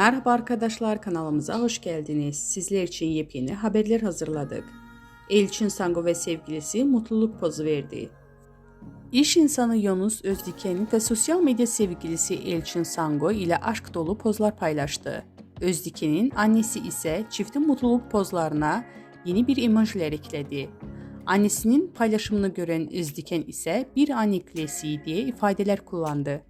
Merhaba arkadaşlar kanalımıza hoş geldiniz. Sizler için yepyeni haberler hazırladık. Elçin Sango ve sevgilisi mutluluk pozu verdi. İş insanı Yunus Özdiken ve sosyal medya sevgilisi Elçin Sango ile aşk dolu pozlar paylaştı. Özdiken'in annesi ise çiftin mutluluk pozlarına yeni bir emojiler ekledi. Annesinin paylaşımını gören Özdiken ise bir anne klasiği diye ifadeler kullandı.